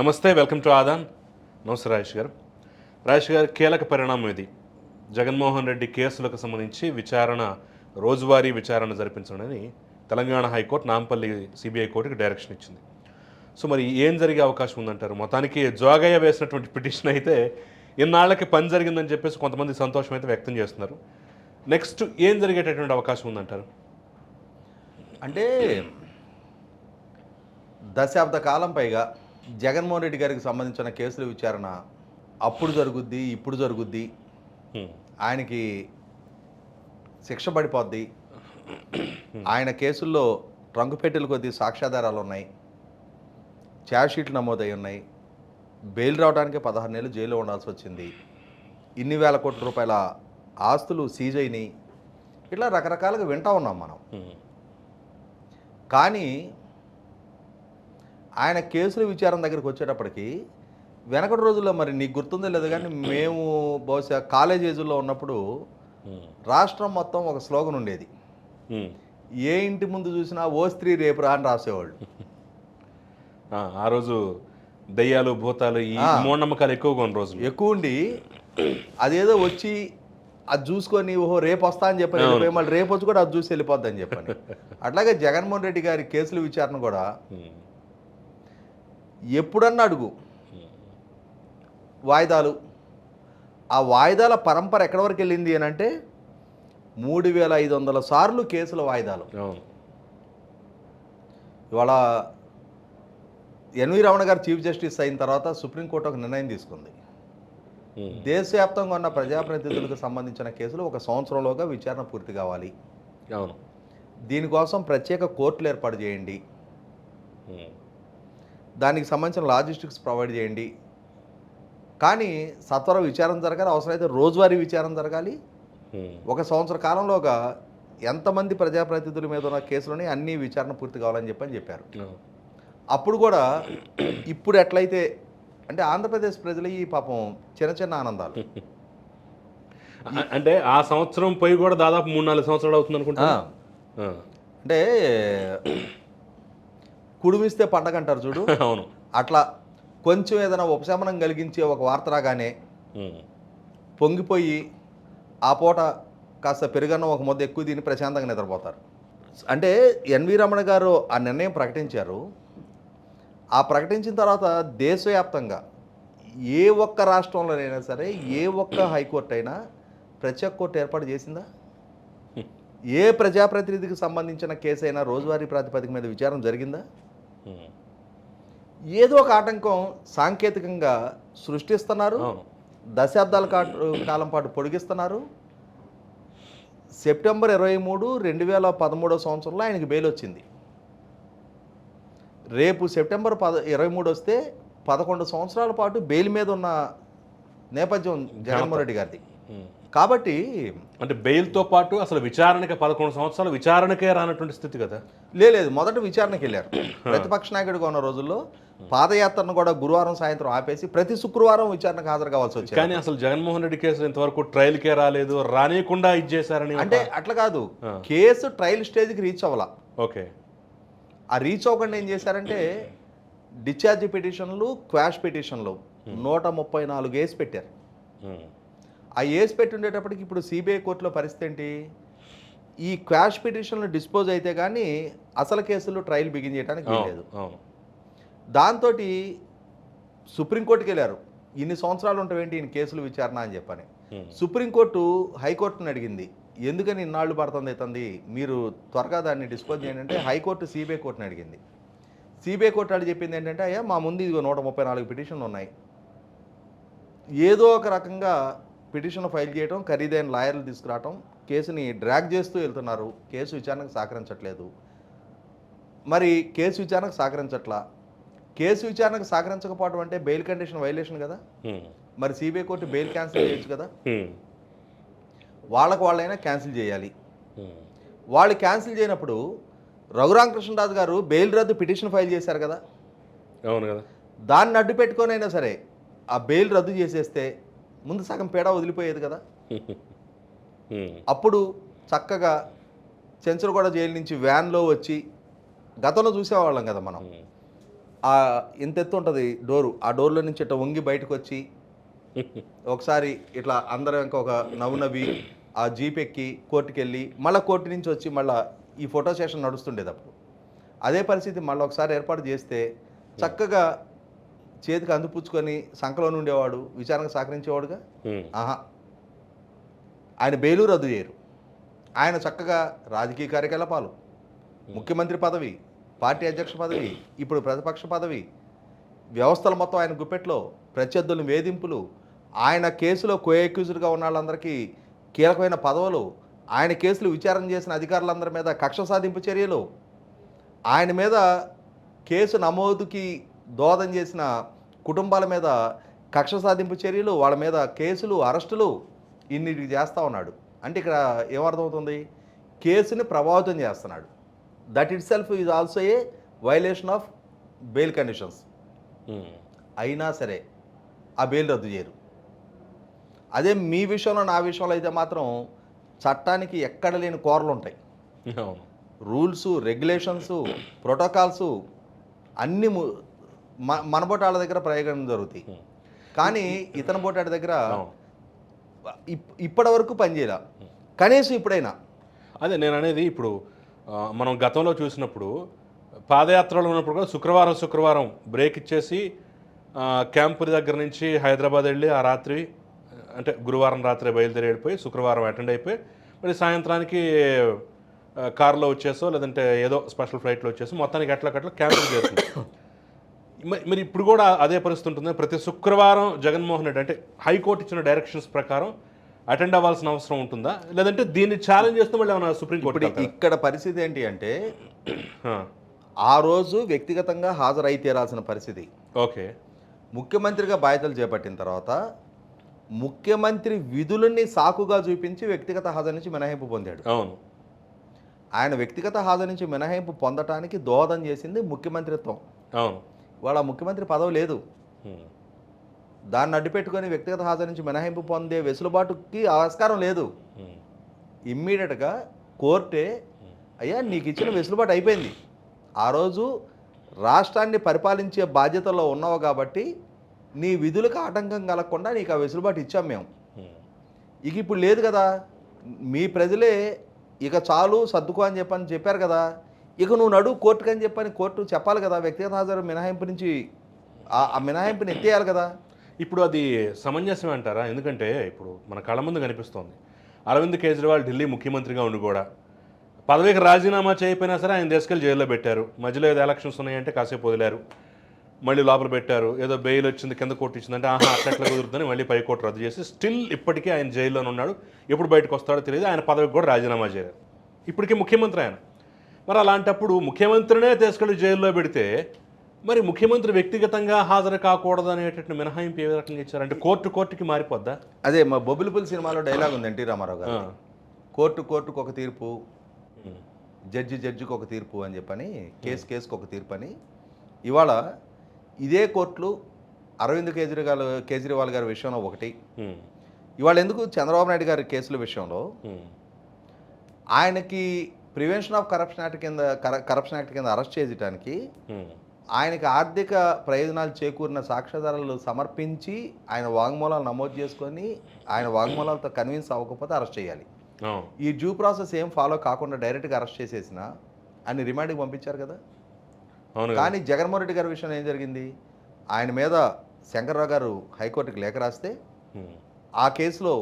నమస్తే welcome to Aadan. నమస్తే రాజేష్ గారు. రాజేష్ గారు కీలక పరిణామం ఇది. జగన్మోహన్ రెడ్డి కేసులకు సంబంధించి విచారణ రోజువారీ విచారణ జరిపించడని Telangana high court Nampally CBI కోర్టుకి డైరెక్షన్ ఇచ్చింది. సో మరి ఏం జరిగే అవకాశం ఉందంటారు? మొత్తానికి జోగయ్య వేసినటువంటి పిటిషన్ అయితే ఇన్నాళ్ళకి పని జరిగిందని చెప్పేసి కొంతమంది సంతోషం అయితే వ్యక్తం చేస్తున్నారు. నెక్స్ట్ ఏం జరిగేటటువంటి అవకాశం ఉందంటారు? అంటే దశాబ్ద కాలం పైగా జగన్మోహన్ రెడ్డి గారికి సంబంధించిన కేసుల విచారణ అప్పుడు జరుగుద్ది ఇప్పుడు జరుగుద్ది. ఆయనకి శిక్ష పడిపోద్ది. ఆయన కేసుల్లో ట్రంకుపెట్టెలు కొద్ది సాక్ష్యాధారాలు ఉన్నాయి. ఛార్జ్షీట్లు నమోదై ఉన్నాయి. బెయిల్ రావడానికి పదహారు నెలలు జైల్లో ఉండాల్సి వచ్చింది. ఇన్ని వేల కోట్ల రూపాయల ఆస్తులు సీజ్ అయినాయి. ఇట్లా రకరకాలుగా వింటా ఉన్నాం మనం. కానీ ఆయన కేసుల విచారణ దగ్గరికి వచ్చేటప్పటికి వెనకటి రోజుల్లో మరి నీకు గుర్తుందో లేదు కానీ మేము బహుశా కాలేజ్ ఏజ్లో ఉన్నప్పుడు హ్మ్. రాష్ట్రం మొత్తం ఒక స్లోగన్ ఉండేది హ్మ్. ఏ ఇంటి ముందు చూసినా ఓ స్త్రీ రేపు రా అని రాసేవాళ్ళు ఆ, రోజు దయ్యాలు భూతాలు ఈ. మూఢనమ్మకాలు ఎక్కువగా ఉన్న రోజులు ఎక్కువ ఉండి అదేదో వచ్చి అది చూసుకొని ఓహో రేపు వస్తా అని చెప్పని మళ్ళీ రేపు వచ్చి కూడా అది చూసి వెళ్ళిపోద్ది అని చెప్పని అట్లాగే జగన్మోహన్ రెడ్డి గారి కేసుల విచారణ కూడా హ్మ్. ఎప్పుడన్నా అడుగు. వాయిదాలు. ఆ వాయిదాల పరంపర ఎక్కడి వరకు వెళ్ళింది అని అంటే మూడు వేల ఐదు వందల సార్లు కేసుల వాయిదాలు. ఇవాళ ఎన్వి రమణ గారు చీఫ్ జస్టిస్ అయిన తర్వాత సుప్రీంకోర్టు ఒక నిర్ణయం తీసుకుంది. దేశవ్యాప్తంగా ఉన్న ప్రజాప్రతినిధులకు సంబంధించిన కేసులు ఒక సంవత్సరంలోగా విచారణ పూర్తి కావాలి. అవును. దీనికోసం ప్రత్యేక కోర్టులు ఏర్పాటు చేయండి. దానికి సంబంధించిన లాజిస్టిక్స్ ప్రొవైడ్ చేయండి. కానీ సత్వర విచారణ జరగాలి అవసరమైతే రోజువారీ విచారణ జరగాలి. ఒక సంవత్సర కాలంలోగా ఎంతమంది ప్రజాప్రతినిధుల మీద ఉన్న కేసులని అన్ని విచారణ పూర్తి కావాలని చెప్పని చెప్పారు. అప్పుడు కూడా ఇప్పుడు ఎట్లయితే అంటే ఆంధ్రప్రదేశ్ ప్రజలు ఈ పాపం చిన్న చిన్న ఆనందాలు. అంటే ఆ సంవత్సరం పోయి కూడా దాదాపు మూడు నాలుగు సంవత్సరాలు అవుతుంది అనుకుంటా అంటే కుడిమిస్తే పండగ అంటారు చూడు. అవును. అట్లా కొంచెం ఏదైనా ఉపశమనం కలిగించే ఒక వార్త రాగానే. పొంగిపోయి ఆ పూట కాస్త పెరుగన్నం ఒక ముద్ద ఎక్కువ తిని ప్రశాంతంగా నిద్రపోతారు. అంటే ఎన్వి రమణ గారు ఆ నిర్ణయం ప్రకటించారు. ఆ ప్రకటించిన తర్వాత దేశవ్యాప్తంగా ఏ ఒక్క రాష్ట్రంలోనైనా సరే ఏ ఒక్క హైకోర్టు అయినా ప్రత్యేక కోర్టు ఏర్పాటు చేసిందా? ఏ ప్రజాప్రతినిధికి సంబంధించిన కేసు అయినా రోజువారీ ప్రాతిపదిక మీద విచారణ జరిగిందా. ఏదో ఒక ఆటంకం సాంకేతికంగా సృష్టిస్తున్నారు. దశాబ్దాల కాలం పాటు పొడిగిస్తున్నారు. సెప్టెంబర్ ఇరవై మూడు రెండు వేల పదమూడో సంవత్సరంలో ఆయనకి బెయిల్ వచ్చింది. రేపు సెప్టెంబర్ పద ఇరవై మూడు వస్తే పదకొండు సంవత్సరాల పాటు బెయిల్ మీద ఉన్న నేపథ్యం జగన్మోహన్ రెడ్డి గారిది. కాబట్టి అంటే బెయిల్తో పాటు అసలు విచారణకి పదకొండు సంవత్సరాలు విచారణకే రానటువంటి స్థితి కదా? లేదు మొదట విచారణకి వెళ్ళారు. ప్రతిపక్ష నాయకుడిగా ఉన్న రోజుల్లో పాదయాత్రను కూడా గురువారం సాయంత్రం ఆపేసి ప్రతి శుక్రవారం విచారణకు హాజరు కావాల్సి వచ్చింది. కానీ అసలు జగన్మోహన్ రెడ్డి కేసులు ఇంతవరకు ట్రయల్కే రాలేదు రానియకుండా ఇది చేశారని అంటే అట్లా కాదు. కేసు ట్రయల్ స్టేజ్కి రీచ్ అవ్వాల. ఓకే. ఆ రీచ్ అవ్వకుండా ఏం చేశారంటే డిశ్చార్జ్ పిటిషన్లు క్వాష్ పిటిషన్లు నూట ముప్పై నాలుగు వేసి పెట్టారు. ఆ ఏసి పెట్టి ఉండేటప్పటికి ఇప్పుడు సిబిఐ కోర్టులో పరిస్థితి ఏంటి? ఈ క్వాష్ పిటిషన్లు డిస్పోజ్ అయితే కానీ అసలు కేసులు ట్రయల్ బిగిన్ చేయడానికి లేదు. దాంతో సుప్రీంకోర్టుకి వెళ్ళారు ఇన్ని సంవత్సరాలు ఉంటావేంటి ఈయన కేసులు విచారణ అని చెప్పని. సుప్రీంకోర్టు హైకోర్టుని అడిగింది. ఎందుకని ఇన్నాళ్ళు పడుతుంది అవుతుంది మీరు త్వరగా దాన్ని డిస్పోజ్ చేయండి అంటే హైకోర్టు సిబిఐ కోర్టుని అడిగింది. సిబిఐ కోర్టు అడిగి చెప్పింది ఏంటంటే అయ్యా మా ముందు ఇదిగో నూట ముప్పై నాలుగు పిటిషన్లు ఉన్నాయి. ఏదో ఒక రకంగా పిటిషన్ ఫైల్ చేయడం ఖరీదైన లాయర్లు తీసుకురావటం కేసుని డ్రాగ్ చేస్తూ వెళ్తున్నారు. కేసు విచారణకు సహకరించట్లేదు. మరి కేసు విచారణకు సహకరించట్లా? కేసు విచారణకు సహకరించకపోవడం అంటే బెయిల్ కండిషన్ వైలేషన్ కదా. మరి సిబిఐ కోర్టు బెయిల్ క్యాన్సిల్ చేయొచ్చు కదా. వాళ్ళకు వాళ్ళైనా క్యాన్సిల్ చేయాలి. వాళ్ళు క్యాన్సిల్ చేయనప్పుడు రఘురామకృష్ణరాజు గారు బెయిల్ రద్దు పిటిషన్ ఫైల్ చేశారు కదా? అవును కదా. దాన్ని అడ్డు పెట్టుకొనైనా సరే ఆ బెయిల్ రద్దు చేసేస్తే ముందు సగం పేడ వదిలిపోయేది కదా. అప్పుడు చక్కగా చెంచలగూడ జైలు నుంచి వ్యాన్లో వచ్చి గతంలో చూసేవాళ్ళం కదా మనం. ఇంత ఎత్తు ఉంటుంది డోరు. ఆ డోర్లో నుంచి ఇట్లా వంగి బయటకు వచ్చి ఒకసారి ఇట్లా అందరం ఇంకా ఒక నవ్వు నవ్వి ఆ జీప్ ఎక్కి కోర్టుకి వెళ్ళి మళ్ళీ కోర్టు నుంచి వచ్చి మళ్ళీ ఈ ఫోటో సెషన్ నడుస్తుండేది అప్పుడు. అదే పరిస్థితి మళ్ళీ ఒకసారి ఏర్పాటు చేస్తే చక్కగా చేతికి అందిపుచ్చుకొని సంఖలో ఉండేవాడు విచారణకు సహకరించేవాడుగా. ఆహా. ఆయన బెయిలు రద్దు చేయరు ఆయన చక్కగా రాజకీయ కార్యకలాపాలు. ముఖ్యమంత్రి పదవి పార్టీ అధ్యక్ష పదవి ఇప్పుడు ప్రతిపక్ష పదవి వ్యవస్థలు మొత్తం ఆయన గుప్పెట్లో ప్రత్యర్థుల వేధింపులు ఆయన కేసులో కో అక్యూజ్డ్గా ఉన్న వాళ్ళందరికీ కీలకమైన పదవులు ఆయన కేసులు విచారణ చేసిన అధికారులందరి మీద కక్ష సాధింపు చర్యలు ఆయన మీద కేసు నమోదుకి దోహదం చేసిన కుటుంబాల మీద కక్ష సాధింపు చర్యలు వాళ్ళ మీద కేసులు అరెస్టులు ఇన్నిటికి చేస్తూ ఉన్నాడు. అంటే ఇక్కడ ఏమర్థమవుతుంది? కేసుని ప్రభావితం చేస్తున్నాడు. That itself is also a violation of bail conditions. అయినా సరే ఆ బెయిల్ రద్దు చేయరు. అదే మీ విషయంలో నా విషయంలో అయితే మాత్రం చట్టానికి ఎక్కడ లేని కోరలు ఉంటాయి. రూల్స్ రెగ్యులేషన్స్ ప్రోటోకాల్స్ అన్ని మన బోటాళ్ళ దగ్గర ప్రయోగం జరుగుతాయి. కానీ ఇతని బోటాడి దగ్గర ఇప్పటి వరకు పనిచేయాల కనీసం ఇప్పుడైనా. అదే నేను అనేది ఇప్పుడు మనం గతంలో చూసినప్పుడు పాదయాత్రలో ఉన్నప్పుడు కూడా శుక్రవారం శుక్రవారం బ్రేక్ ఇచ్చేసి క్యాంపు దగ్గర నుంచి హైదరాబాద్ వెళ్ళి ఆ రాత్రి అంటే గురువారం రాత్రి బయలుదేరి వెళ్ళిపోయి శుక్రవారం అటెండ్ అయిపోయి మరి సాయంత్రానికి కారులో వచ్చేసో లేదంటే ఏదో స్పెషల్ ఫ్లైట్లో వచ్చేసి మొత్తానికి ఎట్లా కట్ల క్యాంపుకి చేస్తుంది మరి ఇప్పుడు కూడా అదే పరిస్థితి ఉంటుంది. ప్రతి శుక్రవారం జగన్మోహన్ రెడ్డి అంటే హైకోర్టు ఇచ్చిన డైరెక్షన్స్ ప్రకారం అటెండ్ అవ్వాల్సిన అవసరం ఉంటుందా? లేదంటే దీన్ని ఛాలెంజ్ చేస్తూ మళ్ళీ ఏమైనా సుప్రీంకోర్టు ఇక్కడ పరిస్థితి ఏంటి అంటే ఆ రోజు వ్యక్తిగతంగా హాజరై తీరాల్సిన పరిస్థితి. ఓకే. ముఖ్యమంత్రిగా బాధ్యతలు చేపట్టిన తర్వాత ముఖ్యమంత్రి విధులని సాకుగా చూపించి వ్యక్తిగత హాజరు నుంచి మినహాయింపు పొందాడు. అవును. ఆయన వ్యక్తిగత హాజరు నుంచి మినహాయింపు పొందటానికి దోహదం చేసింది ముఖ్యమంత్రిత్వం. అవును. వాళ్ళ ముఖ్యమంత్రి పదవి లేదు. దాన్ని అడ్డుపెట్టుకొని వ్యక్తిగత హాజరు నుంచి మినహాయింపు పొందే వెసులుబాటుకి ఆస్కారం లేదు. ఇమ్మీడియట్గా కోర్టే అయ్యా నీకు ఇచ్చిన వెసులుబాటు అయిపోయింది. ఆ రోజు రాష్ట్రాన్ని పరిపాలించే బాధ్యతలో ఉన్నావు కాబట్టి నీ విధులకు ఆటంకం కలగకుండా నీకు ఆ వెసులుబాటు ఇచ్చాం మేము. ఇక ఇప్పుడు లేదు కదా. మీ ప్రజలే ఇక చాలు సర్దుకో అని చెప్పని చెప్పారు కదా. ఇక నువ్వు నడు కోర్టుకు అని చెప్పని కోర్టు చెప్పాలి కదా వ్యక్తిగత హాజరు మినహాయింపు నుంచి ఆ- మినహాయింపుని ఎత్తేయాలి కదా. ఇప్పుడు అది సమంజసం అంటారా? ఎందుకంటే ఇప్పుడు మన కళ్ళ ముందు కనిపిస్తోంది. అరవింద్ కేజ్రీవాల్ ఢిల్లీ ముఖ్యమంత్రిగా ఉండి కూడా పదవికి రాజీనామా చేయకపోయినా సరే ఆయన తీసుకెళ్ళి జైల్లో పెట్టారు. మధ్యలో ఏదో ఎలక్షన్స్ ఉన్నాయంటే కాసేపు వదిలారు. మళ్ళీ లోపల పెట్టారు. ఏదో బెయిల్ వచ్చింది కింద కోర్టు ఇచ్చిందంటే ఆహా అట్లా ఎట్లా కుదురుతుందని మళ్ళీ పై కోర్టు రద్దు చేసి స్టిల్ ఇప్పటికీ ఆయన జైల్లోనే ఉన్నాడు. ఎప్పుడు బయటకు వస్తాడో తెలియదు. ఆయన పదవికి కూడా రాజీనామా చేయలేదు. ఇప్పటికీ ముఖ్యమంత్రి ఆయన. మరి అలాంటప్పుడు ముఖ్యమంత్రినే తీసుకెళ్ళి జైల్లో పెడితే మరి ముఖ్యమంత్రి వ్యక్తిగతంగా హాజరు కాకూడదు అనేటట్టు మినహాయింపు ఏ రకంగా ఇచ్చారు అంటే కోర్టు కోర్టుకి మారిపోద్దా అదే మా బొబ్బిలిపుల్ సినిమాలో డైలాగ్ ఉంది ఎన్టీ రామారావు గారు. కోర్టు కోర్టుకు ఒక తీర్పు. జడ్జి జడ్జికి ఒక తీర్పు అని చెప్పని కేసు కేసుకు ఒక తీర్పు అని ఇవాళ ఇదే కోర్టులు అరవింద్ కేజ్రీవాల్ కేజ్రీవాల్ గారి విషయంలో ఒకటి. ఇవాళ ఎందుకు చంద్రబాబు నాయుడు గారి కేసుల విషయంలో. ఆయనకి ప్రివెన్షన్ ఆఫ్ కరప్షన్ యాక్ట్ కింద కరప్షన్ యాక్ట్ కింద అరెస్ట్ చేయడానికి. ఆయనకి ఆర్థిక ప్రయోజనాలు చేకూరిన సాక్ష్యాధారాలు సమర్పించి ఆయన వాంగ్మూలాలు నమోదు చేసుకొని ఆయన వాంగ్మూలాలతో కన్విన్స్ అవ్వకపోతే అరెస్ట్ చేయాలి ఈ డ్యూ ప్రాసెస్ ఏం ఫాలో కాకుండా డైరెక్ట్గా అరెస్ట్ చేసేసిన ఆయన రిమాండ్కి పంపించారు కదా. కానీ జగన్మోహన్ రెడ్డి గారి విషయంలో ఏం జరిగింది ఆయన మీద శంకర్రావు గారు హైకోర్టుకి లేఖ రాస్తే. ఆ కేసులో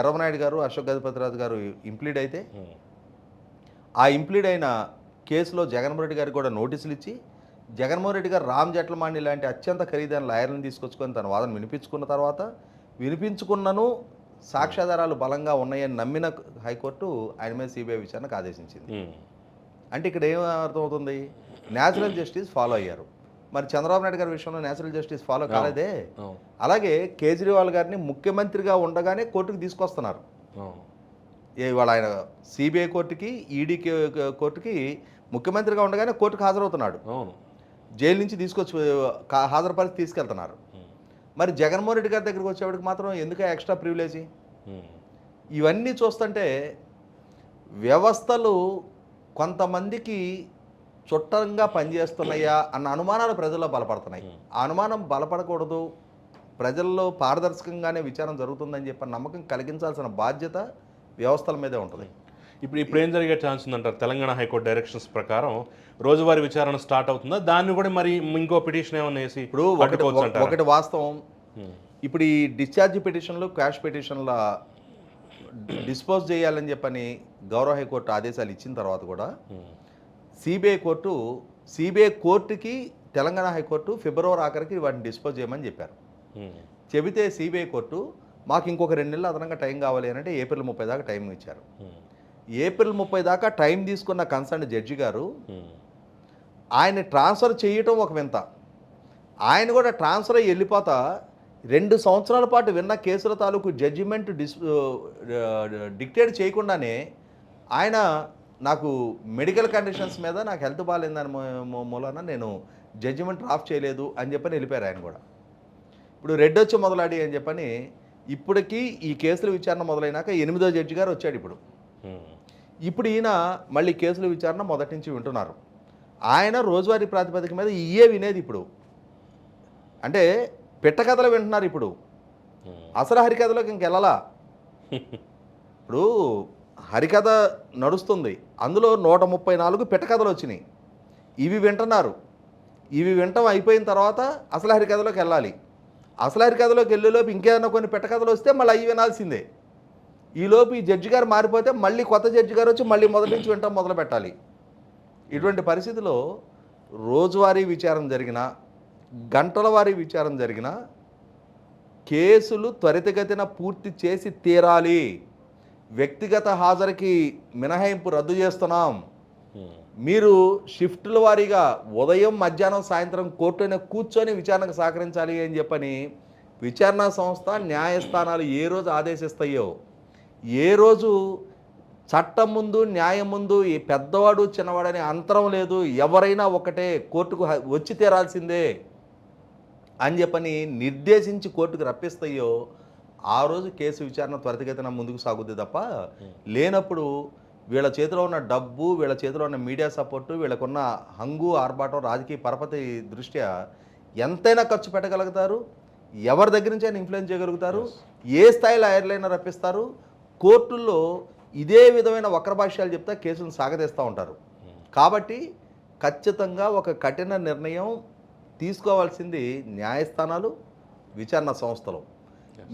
ఎర్రమనాయుడు గారు అశోక్ గజపతిరాజు గారు ఇంప్లీడ్ అయితే. ఆ ఇంప్లీడ్ అయిన కేసులో జగన్మోహన్ రెడ్డి గారికి కూడా నోటీసులు ఇచ్చి జగన్మోహన్ రెడ్డి గారు రామ్ జట్లమాణి లాంటి అత్యంత ఖరీదైన లాయర్లను తీసుకొచ్చుకొని తన వాదన వినిపించుకున్న తర్వాత వినిపించుకున్నను సాక్ష్యాధారాలు బలంగా ఉన్నాయని నమ్మిన హైకోర్టు ఆయన మీద సిబిఐ విచారణకు ఆదేశించింది. అంటే ఇక్కడ ఏం అర్థమవుతుంది? న్యాచురల్ జస్టిస్ ఫాలో అయ్యారు. మరి చంద్రబాబు నాయుడు గారి విషయంలో న్యాచురల్ జస్టిస్ ఫాలో కాలేదే? అలాగే కేజ్రీవాల్ గారిని ముఖ్యమంత్రిగా ఉండగానే కోర్టుకు తీసుకొస్తున్నారు. ఇవాళ ఆయన సిబిఐ కోర్టుకి ఈడీ కోర్టుకి ముఖ్యమంత్రిగా ఉండగానే కోర్టుకు హాజరవుతున్నాడు. అవును. జైలు నుంచి తీసుకొచ్చి హాజరుపరిచి తీసుకెళ్తున్నారు. మరి జగన్మోహన్ రెడ్డి గారి దగ్గరికి వచ్చేవాడికి మాత్రం ఎందుకు ఎక్స్ట్రా ప్రివిలేజీ. ఇవన్నీ చూస్తుంటే వ్యవస్థలు కొంతమందికి చుట్టంగా పనిచేస్తున్నాయా అన్న అనుమానాలు ప్రజల్లో బలపడుతున్నాయి. ఆ అనుమానం బలపడకూడదు. ప్రజల్లో పారదర్శకంగానే విచారణ జరుగుతుందని చెప్పి నమ్మకం కలిగించాల్సిన బాధ్యత వ్యవస్థల మీదే ఉంటుంది. ఇప్పుడు ఇప్పుడు ఏం జరిగే ఛాన్స్ ఉందంటారు. తెలంగాణ హైకోర్టు డైరెక్షన్స్ ప్రకారం రోజువారీ విచారణ స్టార్ట్ అవుతుందా? దాన్ని కూడా మరి ఇంకో పిటిషన్ ఏమన్నా వేసి ఇప్పుడు ఒకటి పట్టుకోవచ్చు అంటారా? ఒకటి వాస్తవం. ఇప్పుడు ఈ డిశ్చార్జ్ పిటిషన్లు క్యాష్ పిటిషన్ల డిస్పోజ్ చేయాలని చెప్పని గౌరవ హైకోర్టు ఆదేశాలు ఇచ్చిన తర్వాత కూడా సిబిఐ కోర్టు సిబిఐ కోర్టుకి తెలంగాణ హైకోర్టు ఫిబ్రవరి ఆఖరికి వాటిని డిస్పోజ్ చేయమని చెప్పారు. చెబితే సిబిఐ కోర్టు మాకు ఇంకొక రెండు నెలలు అదనంగా టైం కావాలి అని అంటే ఏప్రిల్ ముప్పై దాకా టైం ఇచ్చారు. ఏప్రిల్ ముప్పై దాకా టైం తీసుకున్న కన్సర్న్ జడ్జి గారు ఆయన ట్రాన్స్ఫర్ చేయటం ఒక వింత. ఆయన కూడా ట్రాన్స్ఫర్ అయ్యి వెళ్ళిపోతా రెండు సంవత్సరాల పాటు విన్న కేసుల తాలూకు జడ్జిమెంట్ డిస్ డిక్టేట్ చేయకుండానే ఆయన నాకు మెడికల్ కండిషన్స్ మీద నాకు హెల్త్ బాగాలేదని మూలాన నేను జడ్జిమెంట్ డ్రాఫ్ట్ చేయలేదు అని చెప్పని వెళ్ళిపోయారు ఆయన కూడా. ఇప్పుడు రెడ్ వచ్చి మొదలాడి అని చెప్పని ఇప్పటికీ ఈ కేసుల విచారణ మొదలైనాక ఎనిమిదో జడ్జి గారు వచ్చాడు ఇప్పుడు. ఉమ్, ఇప్పుడు ఈయన మళ్ళీ కేసుల విచారణ మొదటి నుంచి వింటున్నారు. ఆయన రోజువారీ ప్రాతిపదిక మీద ఇయే వినేది ఇప్పుడు. అంటే పిట్టకథలు వింటున్నారు ఇప్పుడు. ఉమ్. అసలు హరికథలోకి ఇంకెళ్ళలా ఇప్పుడు హరికథ నడుస్తుంది. అందులో నూట ముప్పై నాలుగు పిట్టకథలు వచ్చినాయి. ఇవి వింటున్నారు. ఇవి వింటం అయిపోయిన తర్వాత అసలు హరికథలోకి వెళ్ళాలి. అసలారి కథలోకి వెళ్ళేలోపు ఇంకేదైనా కొన్ని పిట్టకథలు వస్తే మళ్ళీ అవి వినాల్సిందే. ఈలోపు ఈ జడ్జి గారు మారిపోతే మళ్ళీ కొత్త జడ్జి గారు వచ్చి మళ్ళీ మొదటి నుంచి వింటాం మొదలు పెట్టాలి. ఇటువంటి పరిస్థితిలో రోజువారీ విచారణ జరిగిన గంటల వారీ విచారణ జరిగిన కేసులు త్వరితగతిన పూర్తి చేసి తీరాలి. వ్యక్తిగత హాజరుకి మినహాయింపు రద్దు చేస్తున్నాం. మీరు షిఫ్టుల వారీగా ఉదయం మధ్యాహ్నం సాయంత్రం కోర్టునే కూర్చొని విచారణకు సహకరించాలి అని చెప్పని విచారణా సంస్థ న్యాయస్థానాలు ఏ రోజు ఆదేశిస్తాయో? ఏ రోజు చట్టం ముందు న్యాయం ముందు ఈ పెద్దవాడు చిన్నవాడనే అంతరం లేదు ఎవరైనా ఒకటే కోర్టుకు వచ్చి తీరాల్సిందే అని చెప్పని నిర్దేశించి కోర్టుకు రప్పిస్తాయో ఆ రోజు కేసు విచారణ త్వరితగతిన ముందుకు సాగుద్ది తప్ప లేనప్పుడు వీళ్ళ చేతిలో ఉన్న డబ్బు వీళ్ళ చేతిలో ఉన్న మీడియా సపోర్టు వీళ్ళకున్న హంగు ఆర్భాటం రాజకీయ పరపతి దృష్ట్యా ఎంతైనా ఖర్చు పెట్టగలుగుతారు. ఎవరి దగ్గర నుంచి అయినా ఇన్ఫ్లుయెన్స్ చేయగలుగుతారు. ఏ స్థాయిలో ఎయిర్లైన్ రప్పిస్తారు. కోర్టుల్లో ఇదే విధమైన వక్రభాష్యాలు చెప్తే కేసులను సాగదీస్తూ ఉంటారు. కాబట్టి ఖచ్చితంగా ఒక కఠిన నిర్ణయం తీసుకోవాల్సింది న్యాయస్థానాలు విచారణ సంస్థలు.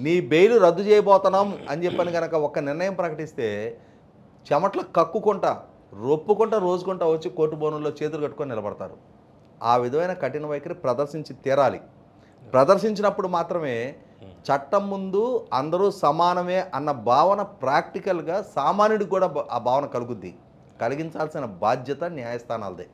నీ బెయిల్ రద్దు చేయబోతున్నాం అని చెప్పని కనుక ఒక నిర్ణయం ప్రకటిస్తే చెమట్ల కక్కుకుంటా రొప్పుకుంటా రోజుకుంటా వచ్చి కోర్టు బోనంలో చేతులు కట్టుకొని నిలబడతారు. ఆ విధమైన కఠిన వైఖరి ప్రదర్శించి తీరాలి. ప్రదర్శించినప్పుడు మాత్రమే చట్టం ముందు అందరూ సమానమే అన్న భావన ప్రాక్టికల్గా సామాన్యుడికి కూడా ఆ భావన కలుగుద్ది. కలిగించాల్సిన బాధ్యత న్యాయస్థానాలదే.